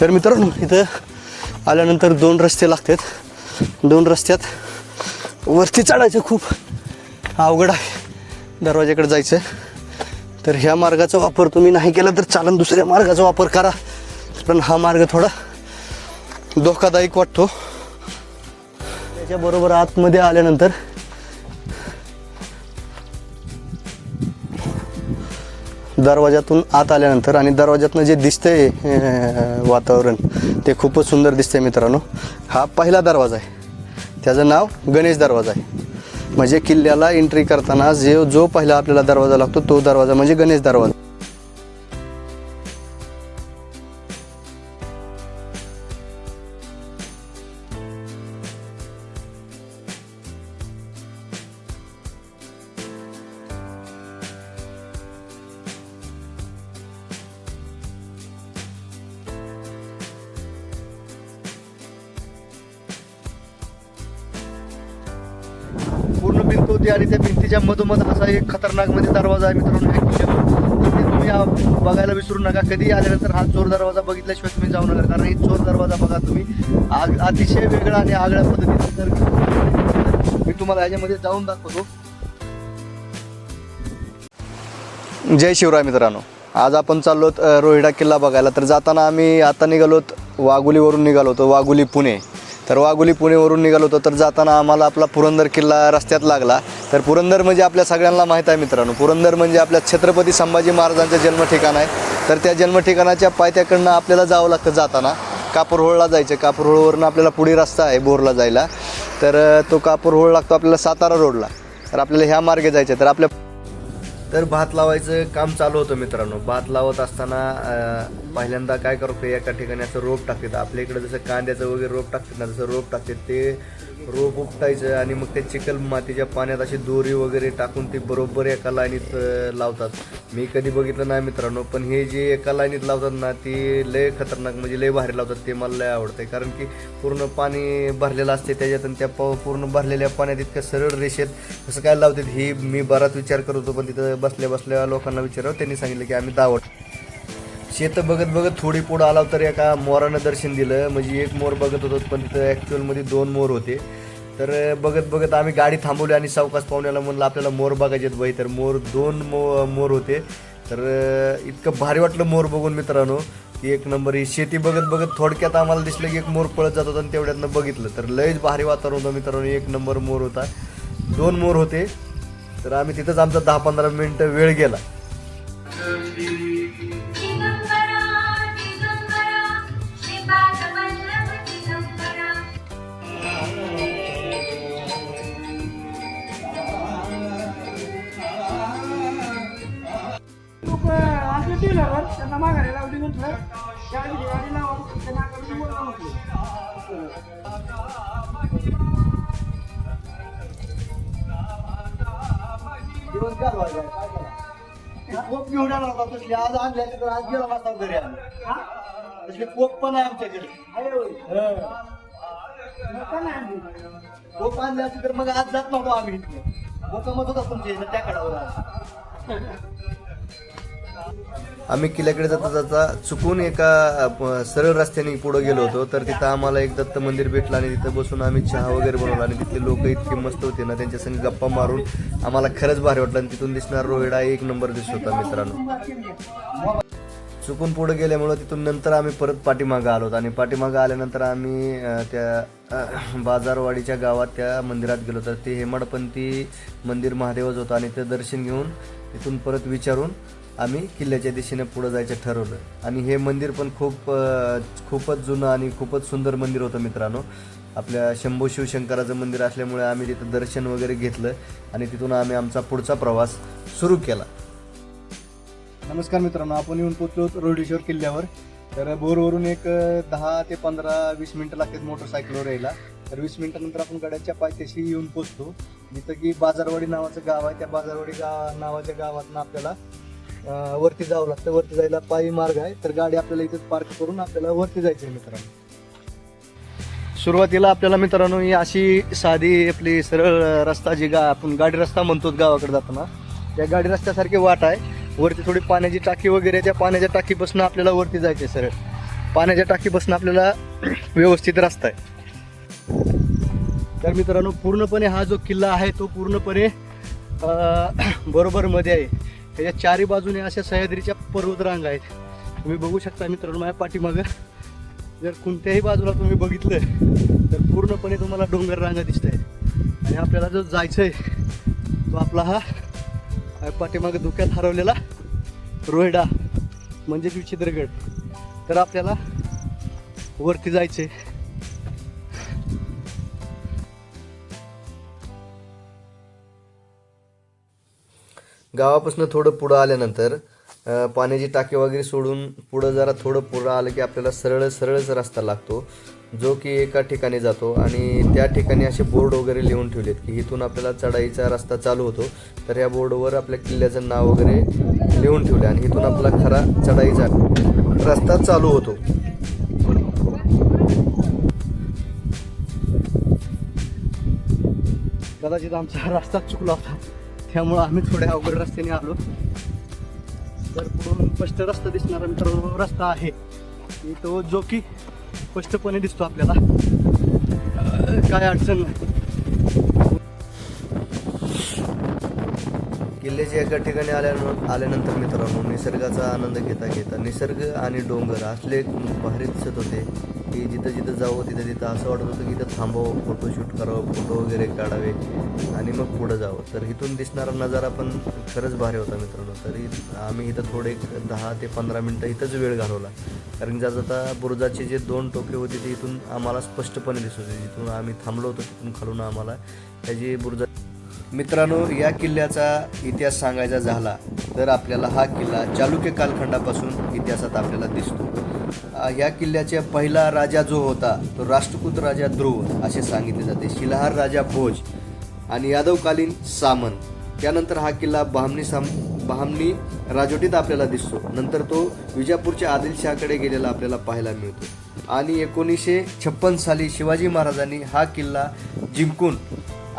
तर मित्रांनो इथं आल्यानंतर दोन रस्ते लागतात. दोन रस्त्यात वरती चढायचं खूप अवघड आहे. दरवाज्याकडे जायचं. तर ह्या मार्गाचा वापर तुम्ही नाही केला तर चालन दुसऱ्या मार्गाचा वापर करा. पण हा मार्ग थोडा धोकादायक वाटतो. त्याच्याबरोबर आतमध्ये आल्यानंतर दरवाजातून आत आल्यानंतर आणि दरवाजातनं जे दिसतंय वातावरण ते खूपच सुंदर दिसतंय मित्रांनो. हा पहिला दरवाजा आहे. त्याचं नाव गणेश दरवाजा आहे. म्हणजे किल्ल्याला एंट्री करताना जे जो पहिला आपल्याला दरवाजा लागतो तो दरवाजा म्हणजे गणेश दरवाजा. एक खतरनाकमध्ये दरवाजा आहे मित्रांनो हॅक किल्ल्यावर तर ते तुम्ही बघायला विसरू नका. कधी आल्यानंतर हा चोर दरवाजा बघितल्याशिवाय तुम्ही जाऊ नका कारण ही चोर दरवाजा बघा तुम्ही. आग अतिशय वेगळा आणि आगळ्या पद्धतीने तर मी तुम्हाला ह्याच्यामध्ये जाऊन दाखवतो. जय शिवराय मित्रांनो. आज आपण चाललोत रोहिडा किल्ला बघायला. तर जाताना आम्ही आता निघालोत वाघुलीवरून निघालो होतो वाघुली पुणे. तर वाघोली पुणेवरून निघालो होतो. तर जाताना आम्हाला आपला पुरंदर किल्ला रस्त्यात लागला. तर पुरंदर म्हणजे आपल्या सगळ्यांना माहीत आहे मित्रांनो. पुरंदर म्हणजे आपल्या छत्रपती संभाजी महाराजांचं जन्मठिकाण आहे. तर त्या जन्मठिकाणाच्या पायथ्याकडनं आपल्याला जावं लागतं जाताना. कापूरहोळला जायचं. कापूरहोळवरून आपल्याला पुढे रस्ता आहे बोरला जायला. तर तो कापूरहोळ लागतो आपल्याला सातारा रोडला. तर आपल्याला ह्या मार्गे जायचं आहे. तर आपल्या तर भात लावायचं काम चालू होतं मित्रांनो. भात लावत असताना पहिल्यांदा काय करतो एका ठिकाणी असं रोप टाकतात. आपल्या इकडे जसं कांद्याचं वगैरे रोप टाकतात ना जसं रोप टाकतात. ते रोप उपटायचं आणि मग ते चिखल मातीच्या पाण्यात अशी दोरी वगैरे टाकून ते बरोबर एका लाईनीत लावतात. मी कधी बघितलं नाही मित्रांनो पण हे जे एका लाईनीत लावतात ना ती लय खतरनाक म्हणजे लय भारी लावतात. ते मला लय आवडतं कारण की पूर्ण पाणी भरलेलं असते त्याच्यात आणि त्या प- पूर्ण भरलेल्या पाण्यात इतक्या सरळ रेषेत कसं काय लावतात ही मी बराच विचार करत होतो पण तिथं बसल्या बसल्या लोकांना विचारावं त्यांनी सांगितलं की आम्ही दावट शेतं बघत बघत थोडी पुढं आला तर एका मोरानं दर्शन दिलं. म्हणजे एक मोर बघत होतो पण तिथं ॲक्च्युअलमध्ये दोन मोर होते. तर बघत बघत आम्ही गाडी थांबवली आणि सावकाश पाहुण्याला म्हणलं आपल्याला मोर बघायचे बाई. तर मोर दोन मो मोर होते. तर इतकं भारी वाटलं मोर बघून मित्रांनो की एक नंबर ही शेती बघत बघत थोडक्यात आम्हाला दिसलं की एक मोर पळत जात होता आणि तेवढ्यातनं बघितलं. तर लयच भारी वातावरण होतं मित्रांनो एक नंबर मोर होता. दोन मोर होते. तर आम्ही तिथंच आमचा दहा पंधरा मिनटं वेळ गेला. त्यांना माघारी लावली म्हटलं लावा त्यांना दिवस घालवायचा काय करा कोप घेऊन आला होता तसली आज आणल्या तर आज गेला नसता घरी आम्ही तसले कोप पण आहे आमच्याकडे अरे होय. हं. मग का नाही आणली? कोप आणले असते तर मग आज जात नव्हतो आम्ही कोप मत होता तुमच्या इथं त्या कडावर आज आम्ही किल्ल्याकडे जाता जाता चुकून एका सरळ रस्त्याने पुढे गेलो होतो. तर तिथं आम्हाला एक दत्त मंदिर भेटलं आणि तिथं बसून आम्ही चहा वगैरे बनवला आणि तिथले लोक इतके मस्त होते ना त्यांच्या संग गप्पा मारून आम्हाला खरंच भारी वाटलं. आणि तिथून दिसणार रोहिडा एक नंबर दिसत होता मित्रांनो. चुकून पुढे गेल्यामुळं तिथून नंतर आम्ही परत पाठीमागं आलो आणि पाठीमागं आल्यानंतर आम्ही त्या बाजारवाडीच्या गावात त्या मंदिरात गेलो. तर ते हेमाडपंथी मंदिर महादेवच होतं आणि ते दर्शन घेऊन तिथून परत विचारून आम्ही किल्ल्याच्या दिशेने पुढे जायचं ठरवलं. आणि हे मंदिर पण खूप खूपच जुनं आणि खूपच सुंदर मंदिर होतं मित्रांनो. आपल्या शंभू शिवशंकराचं मंदिर असल्यामुळे आम्ही तिथं दर्शन वगैरे घेतलं आणि तिथून आम्ही आमचा पुढचा प्रवास सुरू केला. नमस्कार मित्रांनो आपण येऊन पोचलो रोडेश्वर किल्ल्यावर. तर बोरवरून एक दहा ते पंधरा वीस मिनटं लागतात मोटरसायकलवर यायला. तर वीस मिनटानंतर आपण गड्याच्या पायथ्याशी येऊन पोचतो जिथं की बाजारवाडी नावाचं गाव आहे. त्या बाजारवाडी गाव नावाच्या गावातनं आपल्याला वरती जावं लागतं. वरती जायला पायी मार्ग आहे. तर गाडी आपल्याला इथेच पार्क करून आपल्याला वरती जायचं आहे मित्रांनो. सुरुवातीला आपल्याला मित्रांनो ही अशी साधी आपली सरळ रस्ता जी गा आपण गाडी रस्ता म्हणतो गावाकडे जाताना त्या गाडी रस्त्यासारखी वाट आहे. वरती थोडी पाण्याची टाकी वगैरे त्या पाण्याच्या टाकीपासून आपल्याला वरती जायचे सरळ. पाण्याच्या टाकीपासून आपल्याला व्यवस्थित रस्ता आहे. तर मित्रांनो पूर्णपणे हा जो किल्ला आहे तो पूर्णपणे बरोबरमध्ये बरोबर मध्ये आहे. त्याच्या चारी बाजूने अशा सह्याद्रीच्या पर्वतरांग आहेत. तुम्ही बघू शकता मित्रांनो माझ्या पाठीमागं. जर कोणत्याही बाजूला तुम्ही बघितलं तर पूर्णपणे तुम्हाला डोंगर रांगा दिसत आहेत आणि आपल्याला जो जायचं आहे तो आपला हा माझ्या पाठीमागं धुक्यात हरवलेला रोहिडा म्हणजे विचित्रगड. तर आपल्याला वरती जायचं आहे गावापासून थोडं पुढं आल्यानंतर पाण्याची टाकी वगैरे सोडून पुढं जरा थोडं पुढं आलं की आपल्याला सरळ सरळच रस्ता लागतो. जो की एका ठिकाणी जातो आणि त्या ठिकाणी असे बोर्ड वगैरे लिहून ठेवलेत की इथून आपल्याला चढाईचा रस्ता चालू होतो. तर ह्या बोर्डवर आपल्या किल्ल्याचं नाव वगैरे लिहून ठेवले आणि इथून आपला खरा चढाईचा रस्ता चालू होतो. कदाचित आमचा रस्ता चुकला होता. त्यामुळं आम्ही थोड्या अवघड रस्त्याने आलो. तर पुढून स्पष्ट रस्ता दिसणारा मित्रांनो रस्ता आहे. की तो जो की स्पष्टपणे दिसतो आपल्याला. काय अडचण नाही. किल्ल्याच्या एका ठिकाणी आल्यानं आल्यानंतर मित्रांनो निसर्गाचा आनंद घेता घेता निसर्ग आणि डोंगर असले भारी दिसत होते. की जिथं जिथं जावं तिथं तिथं असं वाटत होतं की इथं थांबावं फोटोशूट करावं फोटो वगैरे काढावे आणि मग पुढं जावं. तर इथून दिसणारा नजारा पण खरंच भारी होता मित्रांनो. तरी आम्ही इथं थोडे दहा ते पंधरा मिनटं इथंच वेळ घालवला. कारण जात जाता बुरुजाचे जे दोन टोके होते ते इथून आम्हाला स्पष्टपणे दिसत होते. जिथून आम्ही थांबलो होतो तिथून खालून आम्हाला त्याची बुरुजा मित्रांनो या किल्ल्याचा इतिहास सांगायचा झाला तर आपल्याला हा किल्ला चालुक्य कालखंडापासून इतिहासात आपल्याला दिसतो. या किल्ल्याचा पहिला राजा जो होता तो राष्ट्रकूत राजा ध्रुव असे सांगितले जाते. शिलाहार राजा भोज आणि यादवकालीन सामंत त्यानंतर हा किल्ला बहामनी साम बहामनी राजवटीत आपल्याला दिसतो. नंतर तो विजापूरच्या आदिलशहाकडे गेलेला आपल्याला पाहायला मिळतो. आणि एकोणीसशे छप्पन साली शिवाजी महाराजांनी हा किल्ला जिंकून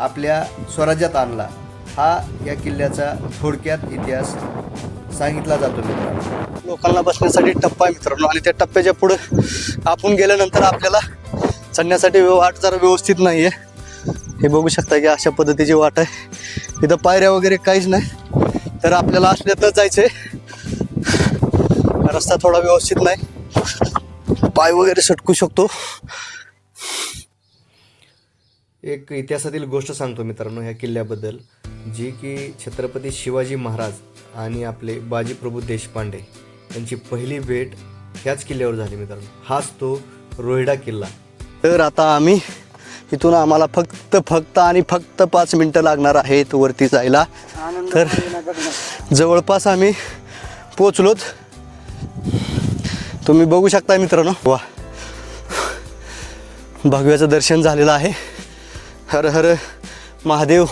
आपल्या स्वराज्यात आणला. हा या किल्ल्याचा थोडक्यात इतिहास सांगितला जातो मित्रांनो. लोकांना बसण्यासाठी टप्पा आहे मित्रांनो. आणि त्या टप्प्याच्या पुढं आपण गेल्यानंतर आपल्याला चढण्यासाठी वाट जरा व्यवस्थित नाही आहे हे बघू शकता की अशा पद्धतीची वाट आहे. इथं पायऱ्या वगैरे काहीच नाही. तर आपल्याला असल्यातच जायचं आहे रस्ता थोडा व्यवस्थित नाही. पाय वगैरे सटकू शकतो. एक इतिहासातील गोष्ट सांगतो मित्रांनो ह्या किल्ल्याबद्दल जी की छत्रपती शिवाजी महाराज आणि आपले बाजीप्रभू देशपांडे यांची पहिली भेट ह्याच किल्ल्यावर झाली मित्रांनो. हाच तो रोहिडा किल्ला. तर आता आम्ही इथून आम्हाला फक्त फक्त आणि फक्त पाच मिनटं लागणार आहेत वरती जायला. तर. जवळपास आम्ही पोचलोत. तुम्ही बघू शकता मित्रांनो. वा. भगव्याचं दर्शन झालेलं आहे. हर हर महादेव.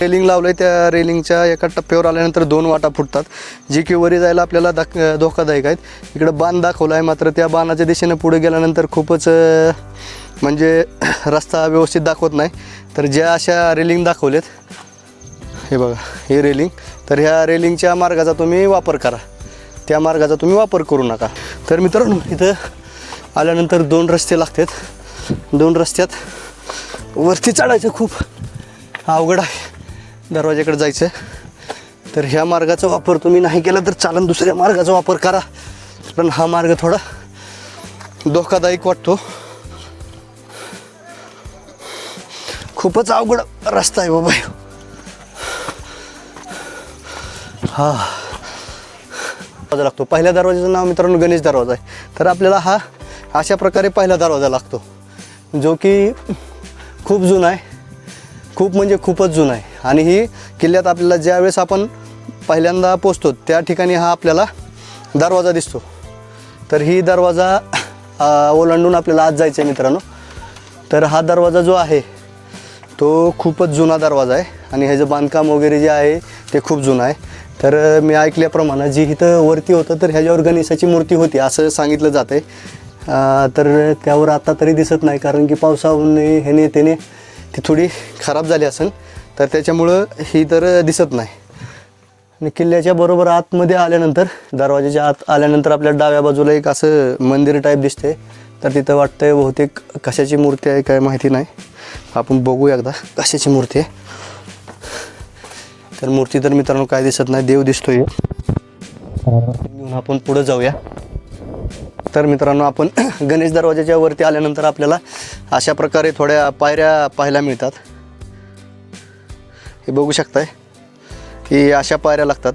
रेलिंग लावलं आहे त्या रेलिंगच्या एका टप्प्यावर आल्यानंतर दोन वाटा फुटतात जी की वरी जायला आपल्याला दाख धोकादायक आहेत. इकडं बाण दाखवला आहे मात्र त्या बाणाच्या दिशेनं पुढे गेल्यानंतर खूपच म्हणजे रस्ता व्यवस्थित दाखवत नाही. तर ज्या अशा रेलिंग दाखवलेत हे बघा हे रेलिंग तर ह्या रेलिंगच्या मार्गाचा तुम्ही वापर करा. त्या मार्गाचा तुम्ही वापर करू नका. तर मित्रांनो इथं आल्यानंतर दोन रस्ते लागतात. दोन रस्त्यात वरती चढायचं खूप अवघड आहे. दरवाज्याकडे जायचं. तर ह्या मार्गाचा वापर तुम्ही नाही केला तर चालन दुसऱ्या मार्गाचा वापर करा. पण हा मार्ग थोडा धोकादायक वाटतो. खूपच अवघड रस्ता आहे बाबा हा. दरवाजा लागतो. पहिल्या दरवाजाचं नाव मित्रांनो गणेश दरवाजा आहे. तर आपल्याला हा अशा प्रकारे पहिला दरवाजा लागतो. जो की खूप जुना आहे. खूप म्हणजे खूपच जुना आहे. आणि ही किल्ल्यात आपल्याला ज्यावेळेस आपण पहिल्यांदा पोचतो त्या ठिकाणी हा आपल्याला दरवाजा दिसतो. तर ही दरवाजा ओलांडून आपल्याला आज जायचं आहे मित्रांनो. तर हा दरवाजा जो आहे तो खूपच जुना दरवाजा आहे. आणि ह्याचं बांधकाम वगैरे जे आहे ते खूप जुनं आहे. तर मी ऐकल्याप्रमाणे जी इथं वरती होतं तर ह्याच्यावर गणेशाची मूर्ती होती असं सांगितलं जातं आहे तर त्यावर आता तरी दिसत नाही कारण की पावसाने ह्याने त्याने ती थोडी खराब झाली असेल तर त्याच्यामुळं ही तर दिसत नाही. आणि किल्ल्याच्या बरोबर आतमध्ये आल्यानंतर दरवाजाच्या आत आल्यानंतर आपल्या डाव्या बाजूला एक असं मंदिर टाईप दिसते. तर तिथं वाटतंय बहुतेक कशाची मूर्ती आहे काय माहिती नाही. आपण बघू एकदा कशाची मूर्ती आहे. तर मूर्ती तर मित्रांनो काय दिसत नाही देव दिसतोय. घेऊन आपण पुढं जाऊया. तर मित्रांनो आपण गणेश दरवाजाच्या वरती आल्यानंतर आपल्याला अशा प्रकारे थोड्या पायऱ्या पाहायला मिळतात. हे बघू शकताय की अशा पायऱ्या लागतात.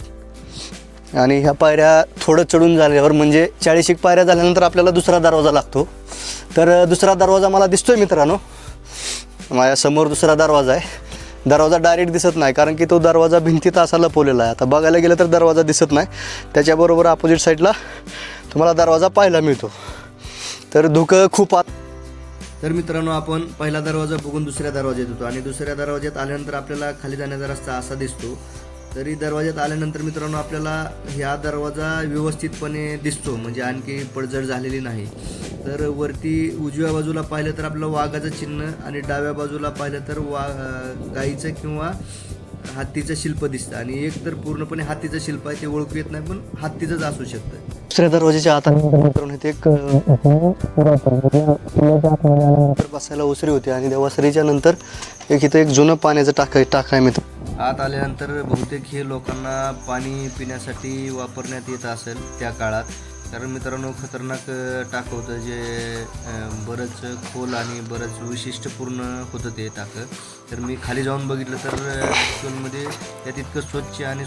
आणि ह्या पायऱ्या थोडं चढून झाल्यावर म्हणजे चाळीस एक पायऱ्या झाल्यानंतर आपल्याला दुसरा दरवाजा लागतो. तर दुसरा दरवाजा मला दिसतोय मित्रांनो. माझ्यासमोर दुसरा दरवाजा आहे. दरवाजा डायरेक्ट दिसत नाही कारण की तो दरवाजा भिंतीत असा लपवलेला आहे. आता बघायला गेलं तर दरवाजा दिसत नाही. त्याच्याबरोबर अपोजिट साईडला तुम्हाला दरवाजा पाहायला मिळतो. तर धुकं खूप आत तर मित्रांनो आपण पहिला दरवाजा बघून दुसऱ्या दरवाज्यात होतो आणि दुसऱ्या दरवाज्यात आल्यानंतर आपल्याला खाली जाण्याचा रस्ता असा दिसतो. तरी दरवाज्यात आल्यानंतर मित्रांनो आपल्याला ह्या दरवाजा व्यवस्थितपणे दिसतो म्हणजे आणखी पडझड झालेली नाही. तर वरती उजव्या बाजूला पाहिलं तर आपलं वाघाचं चिन्ह आणि डाव्या बाजूला पाहिलं तर वा गाईचं किंवा हत्तीचं शिल्प दिसतं. आणि एक तर पूर्णपणे हत्तीचं शिल्प आहे ते ओळखू येत नाही पण हत्तीचंच असू शकतं. दुसऱ्या दरवाजाच्या आत मित्रांनो इथे एक म्हणजे बसायला ओसरी होती आणि देवासरीच्या नंतर एक इथं एक जुनं पाण्याचं टाक टाकाय मित्र आत आल्यानंतर बहुतेक हे लोकांना पाणी पिण्यासाठी वापरण्यात येत असेल त्या काळात. कारण मित्रांनो खतरनाक टाकं टाक होतं जे बरंच खोल आणि बरंच वैशिष्ट्यपूर्ण होतं ते टाकं. तर मी खाली जाऊन बघितलं तर ॲक्च्युअलमध्ये त्यात इतकं स्वच्छ आणि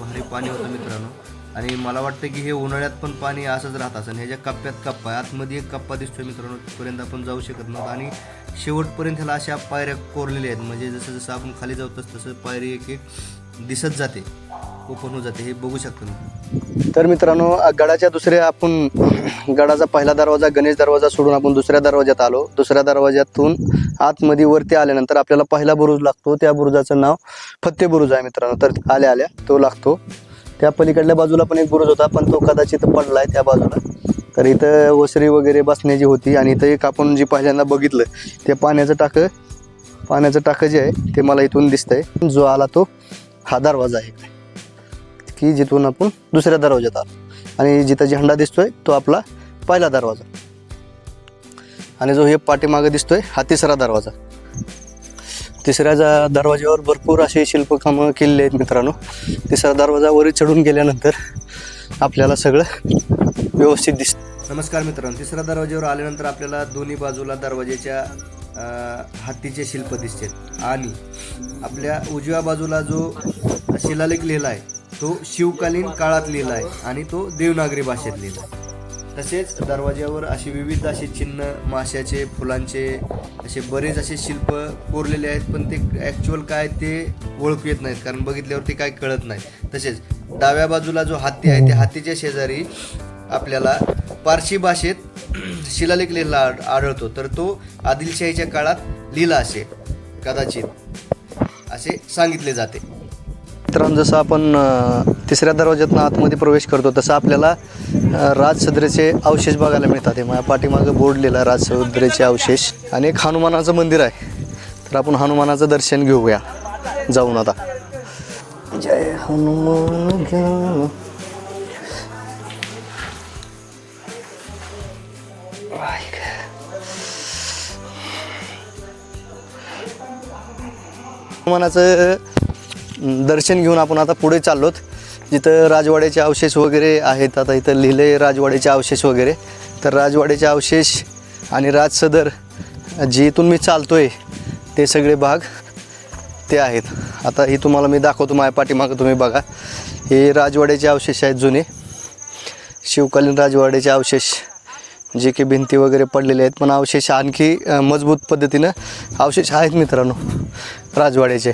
भारी पाणी होतं मित्रांनो. आणि मला वाटतं की हे उन्हाळ्यात पण पाणी असंच राहत आणि ह्याच्या कप्प्यात कप्पा आहे आतमध्ये एक कप्पा दिसतोय मित्रांनो तिथपर्यंत आपण जाऊ शकत नव्हतो. आणि शेवटपर्यंत ह्याला अशा पायऱ्या कोरलेल्या आहेत. म्हणजे जसं जसं आपण खाली जाऊ तसं तसं पायरी एक एक दिसत जाते ओपन होत जाते. हे बघू शकतो तर मित्रांनो गडाच्या दुसऱ्या आपण गडाचा पहिला दरवाजा गणेश दरवाजा सोडून आपण दुसऱ्या दरवाज्यात आलो. दुसऱ्या दरवाज्यातून आतमध्ये वरती आल्यानंतर आपल्याला पहिला बुरुज लागतो. त्या बुरुजाचं नाव फत्ते बुरुज आहे मित्रांनो. तर आल्या आल्या तो लागतो. त्या पलीकडल्या बाजूला पण एक बुरुज होता पण तो कदाचित पडला आहे त्या बाजूला. तर इथं वसरी वगैरे बसण्याची होती आणि इथं एक आपण जी पहिल्यांदा बघितलं ते पाण्याचं टाकं पाण्याचं टाकं जे आहे ते मला इथून दिसतंय. जो आला तो हा दरवाजा आहे की जिथून आपण दुसऱ्या दरवाज्यात आलो. आणि जिथं झेंडा दिसतोय तो आपला पहिला दरवाजा. आणि जो हे पाठीमागं दिसतोय हा तिसरा दरवाजा. तिसऱ्या जा- दरवाज्यावर भरपूर असे शिल्पकामं केलेले आहेत मित्रांनो. तिसरा दरवाजा वरी चढून गेल्यानंतर आपल्याला सगळं व्यवस्थित दिसतं. नमस्कार मित्रांनो. तिसऱ्या दरवाज्यावर आल्यानंतर आपल्याला दोन्ही बाजूला दरवाज्याच्या हत्तीचे शिल्प दिसते आणि आपल्या उजव्या बाजूला जो शिलालेख लिहिला आहे तो शिवकालीन काळात लिहिला आहे आणि तो देवनागरी भाषेत लिहिला आहे. तसेच दरवाज्यावर असे विविध असे चिन्ह माशाचे फुलांचे असे बरेच असे शिल्प कोरलेले आहेत पण ते ॲक्च्युअल काय ते ओळखू येत नाहीत कारण बघितल्यावर ते काय कळत नाही. तसेच डाव्या बाजूला जो हत्ती आहे त्या हत्तीच्या शेजारी आपल्याला पारशी भाषेत शिलालेख लिहिला आढळतो. तर तो आदिलशाहीच्या काळात लिहिला असे कदाचित असे सांगितले जाते. मित्रांनो जसं आपण तिसऱ्या दरवाज्यातनं आतमध्ये प्रवेश करतो तसं आपल्याला राजसदरेचे अवशेष बघायला मिळतात. हे माझ्या पाठीमागं बोर्ड लिहिला राजसदरेचे अवशेष. आणि एक हनुमानाचं मंदिर आहे. तर आपण हनुमानाचं दर्शन घेऊया. जाऊन आता. जय हनुमान हनुमानाचं दर्शन घेऊन आपण आता पुढे चाललोत. जिथं राजवाड्याचे अवशेष वगैरे आहेत आता इथं लिहिले राजवाड्याचे अवशेष वगैरे. तर राजवाड्याचे अवशेष आणि राजसदर जी इथून मी चालतो आहे ते सगळे भाग ते आहेत. आता ही तुम्हाला मी दाखवतो माझ्या पाठीमागं तुम्ही बघा. हे राजवाड्याचे अवशेष आहेत जुने. शिवकालीन राजवाड्याचे अवशेष जे की भिंती वगैरे पडलेले आहेत. पण अवशेष आणखी मजबूत पद्धतीनं अवशेष आहेत मित्रांनो राजवाड्याचे.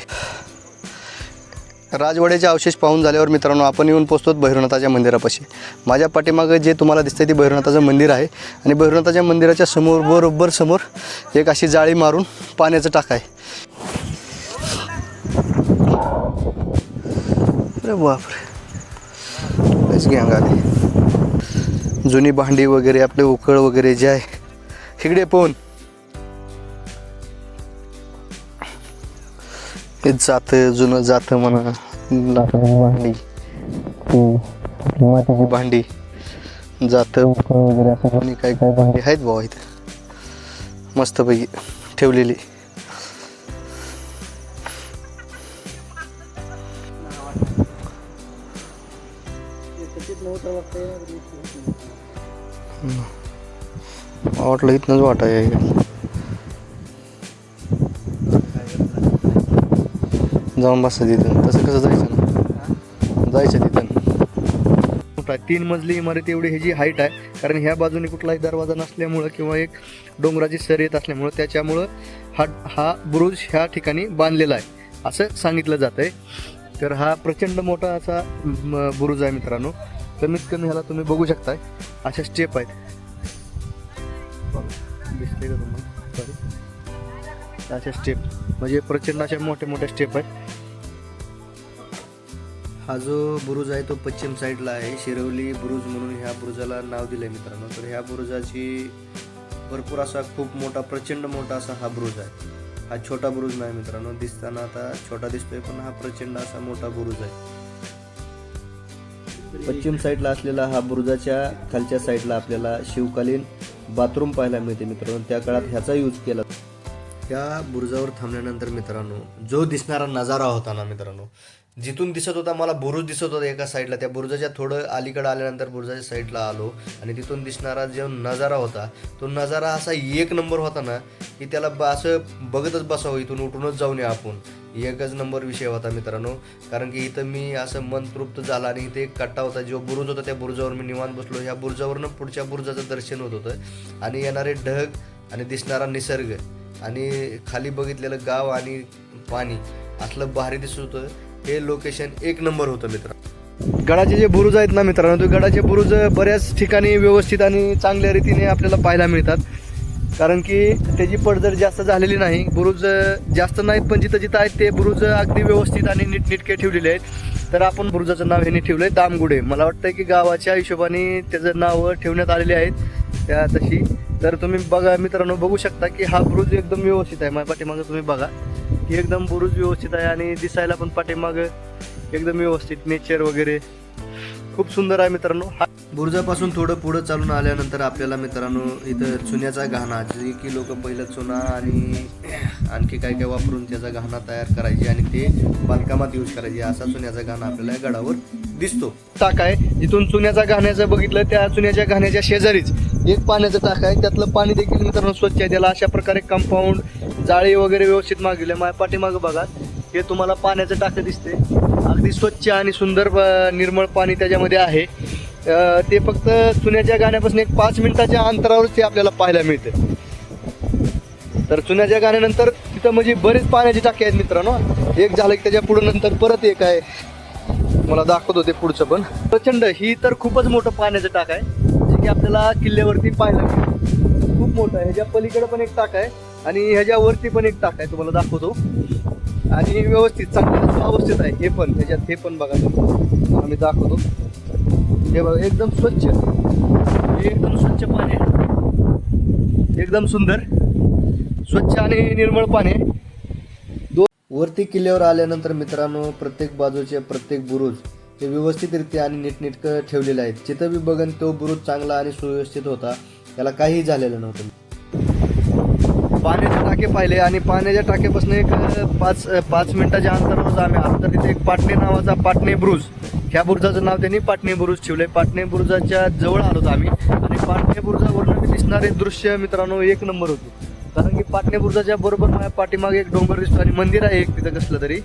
राजवाड्याचे अवशेष पाहून झाल्यावर मित्रांनो आपण येऊन पोचतो भैरवनाथाच्या मंदिरापाशी. माझ्या पाठीमागं जे तुम्हाला दिसतंय ते भैरवनाथाचं मंदिर आहे आणि भैरवनाथाच्या मंदिराच्या समोर बरोबर समोर एक अशी जाळी मारून पाण्याचं टाक आहे. अरे बापरे. लयच गँग आली. जुनी भांडी वगैरे आपले उकळ वगैरे जे आहे इकडे पोहून. हे जातं जुनं जातं म्हणा भांडी मातीची भांडी जातं वगैरे असं कोणी काय काय भांडी आहेत भाऊ इथं. मस्तपैकी ठेवलेली. वाटलं इथनंच वाटा जाऊन बसा तिथं. तसं कसं जायचं ना? जायचं तिथं. मोठा तीन मजली इमारत एवढी ह्याची हाईट आहे. कारण ह्या बाजूने कुठलाही दरवाजा नसल्यामुळं किंवा एक डोंगराची सर येत असल्यामुळं त्याच्यामुळं हा हा बुरुज ह्या ठिकाणी बांधलेला आहे. असं सांगितलं जातं आहे तर हा प्रचंड मोठा असा म, बुरुज आहे मित्रांनो. कमीत कमी ह्याला तुम्ही बघू शकताय. अशा स्टेप आहेत. दिसते का तुम्हाला? अशा स्टेप म्हणजे प्रचंड अशा मोठ्या मोठ्या स्टेप आहेत. हा जो बुरुज आहे तो पश्चिम साईडला आहे. शिरवली बुरुज म्हणून ह्या बुरुजाला नाव दिलंय मित्रांनो. तर ह्या बुरुजाची भरपूर असा खूप मोठा प्रचंड मोठा असा हा बुरुज आहे. हा छोटा बुरुज नाही मित्रांनो. दिसताना आता छोटा दिसतोय पण हा प्रचंड असा मोठा बुरुज आहे. पश्चिम साईडला असलेला हा बुरुजाच्या खालच्या साईडला आपल्याला शिवकालीन बाथरूम पाहायला मिळते मित्रांनो. त्या काळात ह्याचा यूज केला. त्या बुरुजावर थांबल्यानंतर मित्रांनो जो दिसणारा नजारा होता ना मित्रांनो जिथून दिसत होता मला बुरुज दिसत होता एका साईडला त्या बुरुजाच्या थोडं अलीकडं आल्यानंतर बुरुजाच्या साईडला आलो आणि तिथून दिसणारा जो नजारा होता तो नजारा असा एक नंबर होता ना की त्याला ब- असं बघतच बसावं इथून उठूनच जाऊन या आपण. एकच नंबर विषय होता मित्रांनो कारण की इथं मी असं मन तृप्त झालं आणि इथे एक कट्टा होता जो बुरुज होता त्या बुरुजावर मी निवांत बसलो. ह्या बुरुजावरनं पुढच्या बुरुजाचं दर्शन होत होतं आणि येणारे ढग आणि दिसणारा निसर्ग. आणि खाली बघितलेलं गाव आणि पाणी असलं भारी दिसत होतं. हे लोकेशन एक नंबर होतं मित्र गडाचे जे बुरुज आहेत ना मित्रांनो ते गडाचे बुरुज बऱ्याच ठिकाणी व्यवस्थित आणि चांगल्या रीतीने आपल्याला पाहायला मिळतात. कारण की त्याची पडझड जास्त झालेली नाही. बुरुज जास्त नाहीत पण जिथं जिथं आहेत ते बुरुज अगदी व्यवस्थित आणि नीटनिटके ठेवलेले आहेत. तर आपण बुरुजाचं नाव ह्यांनी आहे दामगुडे. मला वाटतं की गावाच्या हिशोबाने त्याचं नाव ठेवण्यात आलेले आहेत. त्या तशी तर तुम्ही बघा मित्रांनो बघू शकता की हा बुरुज एकदम व्यवस्थित आहे. माझ्या पाठीमागं तुम्ही बघा की एकदम बुरुज व्यवस्थित आहे आणि दिसायला पण पाठीमागं एकदम व्यवस्थित नेचर वगैरे. खूप सुंदर आहे मित्रांनो. हा बुरुजापासून थोडं पुढं चालून आल्यानंतर आपल्याला मित्रांनो इथं चुन्याचा घाणा जे की लोक पहिलं चुना आणि आणखी काय काय वापरून त्याचा घाणा तयार करायची आणि ते बांधकामात यूज करायचे असा चुन्याचा घाणा आपल्याला गडावर दिसतो. टाक आहे. जिथून चुन्याचा घाण्याचं बघितलं त्या चुन्याच्या घाण्याच्या शेजारीच एक पाण्याचं टाक आहे त्यातलं पाणी देखील मित्रांनो स्वच्छ आहे. त्याला अशा प्रकारे कंपाऊंड जाळी वगैरे व्यवस्थित मागवले माझ्या पाठीमागं बघा हे तुम्हाला पाण्याचं टाकं दिसते अगदी स्वच्छ आणि सुंदर निर्मळ पाणी त्याच्यामध्ये आहे. ते फक्त चुन्याच्या गाण्यापासून एक पाच मिनिटाच्या अंतरावरच ते आपल्याला पाहायला मिळते तर चुन्याच्या गाण्यानंतर तिथं म्हणजे बरेच पाण्याचे टाके आहेत मित्रांनो. एक झालं की त्याच्या पुढं नंतर परत एक आहे. मला दाखवत होते पुढचं पण. प्रचंड ही तर खूपच मोठं पाण्याचं टाक आहे. टाकी आपल्याला किल्ल्यावरती पाहायला मिळते खूप मोठं आहे. ह्याच्या पलीकडे पण एक टाक आहे आणि ह्याच्यावरती पण एक टाक आहे. तुम्हाला दाखवतो. आणि व्यवस्थित चांगलं अवस्थेत आहे. हे पण ह्याच्यात हे पण बघा. आम्ही दाखवतो. हे बघा एकदम स्वच्छ. हे एकदम स्वच्छ पाणी आहे. एकदम सुंदर. स्वच्छ आणि निर्मळ पाणी आहे. वरती किल्ल्यावर आल्यानंतर मित्रांनो प्रत्येक बाजूचे प्रत्येक बुरुज हे व्यवस्थितरित्या आणि नीटनेटकं ठेवलेले आहेत. जिथं बी बघन तो बुरुज चांगला आणि सुव्यवस्थित होता त्याला काहीही झालेलं नव्हतं. पाण्याचे टाके पाहिले आणि पाण्याच्या टाकेपासून एक पाच पाच मिनिटाच्या अंतरावर आम्ही आलो. तर तिथे एक पाटणे नावाचा पाटणे ब्रुज ह्या बुरुजाचं नाव त्यांनी पाटणे बुरुज ठेवले पाटणे बुरुजाच्या जवळ आलो आम्ही. आणि पाटणे बुरुजावरून दिसणारे दृश्य मित्रांनो एक नंबर होते. कारण की पाटणे बुरुजाच्या बरोबर माझ्या पाठीमागे एक डोंगर दिसतो आणि मंदिर आहे एक तिथं कसलं तरी.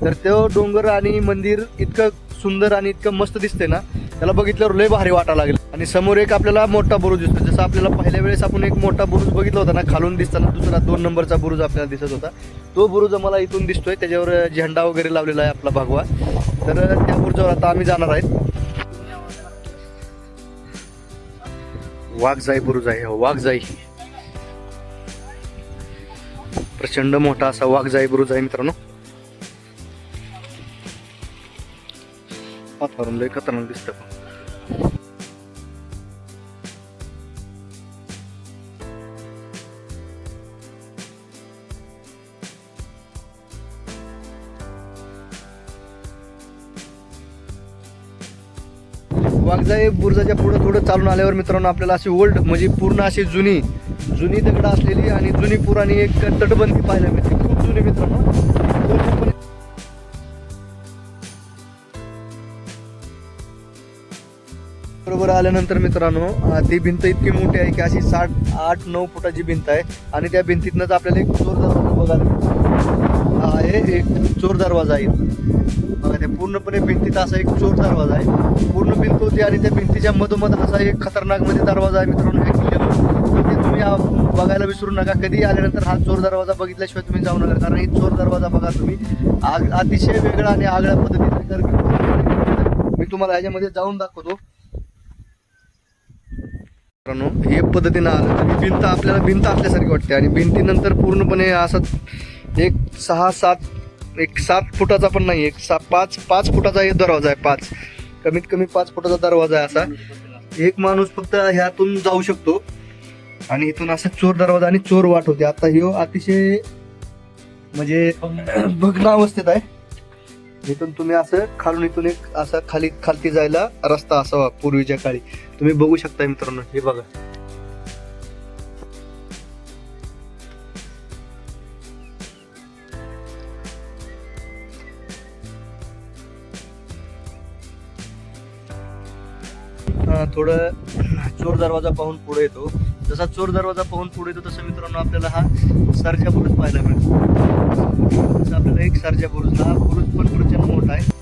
तर तो डोंगर आणि मंदिर इतकं सुंदर आणि इतकं मस्त दिसते ना त्याला बघितल्यावर लय भारी वाटा लागेल. आणि समोर एक आपल्याला मोठा बुरुज दिसतो जसं आपल्याला पहिल्या वेळेस आपण एक मोठा बुरुज बघितला होता ना खालून दिसताना दुसरा दोन नंबरचा बुरुज आपल्याला दिसत होता. तो बुरुज मला इथून दिसतोय. त्याच्यावर झेंडा वगैरे लावलेला आहे आपला भगवा. तर त्या बुरुजावर आता आम्ही जाणार आहेत. वाघजाई बुरुज आहे वाघ वाघजाई. प्रचंड मोठा असा वाघजाई बुरुज आहे मित्रांनो. वातावरण लय खतरनाक दिसतं पण. वाघजाई बुर्जाच्या पुढं थोडं चालून आल्यावर मित्रांनो आपल्याला अशी ओल्ड म्हणजे पूर्ण अशी जुनी जुनी दगड असलेली आणि जुनी पुराणी एक तटबंदी पाहायला मिळते. खूप जुनी मित्रांनो. आल्यानंतर मित्रांनो ती भिंत इतकी मोठी आहे की अशी साठ आठ नऊ फुटाची भिंत आहे. आणि त्या भिंतीतनंच आपल्याला एक चोर दरवाजा बघायला मिळतो. हा एक चोर दरवाजा आहे. बघा पूर्णपणे भिंतीत असा एक चोर दरवाजा आहे. पूर्ण भिंत होती आणि त्या भिंतीच्या मधोमध असा एक खतरनाकमध्ये दरवाजा आहे मित्रांनो ते तुम्ही बघायला विसरू नका. कधी आल्यानंतर हा चोर दरवाजा बघितल्याशिवाय तुम्ही जाऊ नका. कारण ही चोर दरवाजा बघा तुम्ही. आग अतिशय वेगळा आणि आगळ्या पद्धतीने मी तुम्हाला ह्याच्यामध्ये जाऊन दाखवतो. मित्रांनो हे पद्धतीनं आलं तर ही भिंत आपल्याला भिंत असल्यासारखी वाटते आणि भिंतीनंतर पूर्णपणे असं एक सहा सात एक सात फुटाचा पण नाही एक सा पाच पाच फुटाचा एक दरवाजा आहे पाच. कमीत कमी पाच फुटाचा दरवाजा आहे असा. एक माणूस फक्त ह्यातून जाऊ शकतो आणि इथून असा चोर दरवाजा आणि चोर वाट होते. आता ह्यो अतिशय म्हणजे भग्न अवस्थेत आहे. इथून तुम्ही असं खालून इथून एक असा खाली खालती जायला रस्ता असावा पूर्वीच्या काळी. तुम्ही बघू शकता मित्रांनो हे बघा. थोडं चोर दरवाजा पाहून पुढे येतो. जसा चोर दरवाजा पाहून पुढे येतो तसं मित्रांनो आपल्याला हा सरजा बुरुज पाहायला मिळतो आपल्याला एक सरजा बुरुज. हा बुरुज पण प्रचंड मोठा आहे.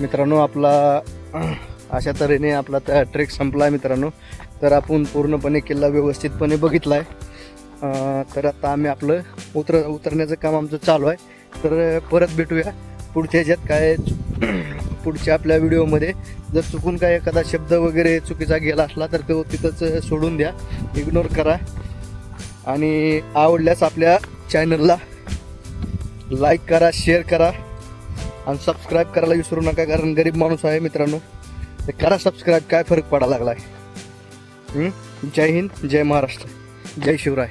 मित्रांनो आपला अशा तऱ्हेने आपला त्या ट्रेक संपला आहे मित्रांनो. तर आपण पूर्णपणे किल्ला व्यवस्थितपणे बघितला आहे तर आता आम्ही आपलं उतर उतरण्याचं काम आमचं चालू आहे. तर परत भेटूया पुढच्या ह्याच्यात काय पुढच्या आपल्या व्हिडिओमध्ये. जर चुकून काय एखादा शब्द वगैरे चुकीचा गेला असला तर तो तिथंच सोडून द्या. इग्नोर करा. आणि आवडल्यास आपल्या चॅनलला लाईक करा शेअर करा. आणि सबस्क्राईब करायला विसरू नका कारण गरीब माणूस आहे मित्रांनो. ते करा सबस्क्राईब काय फरक पडायला लागला आहे जय हिंद जय महाराष्ट्र. जय शिवराय.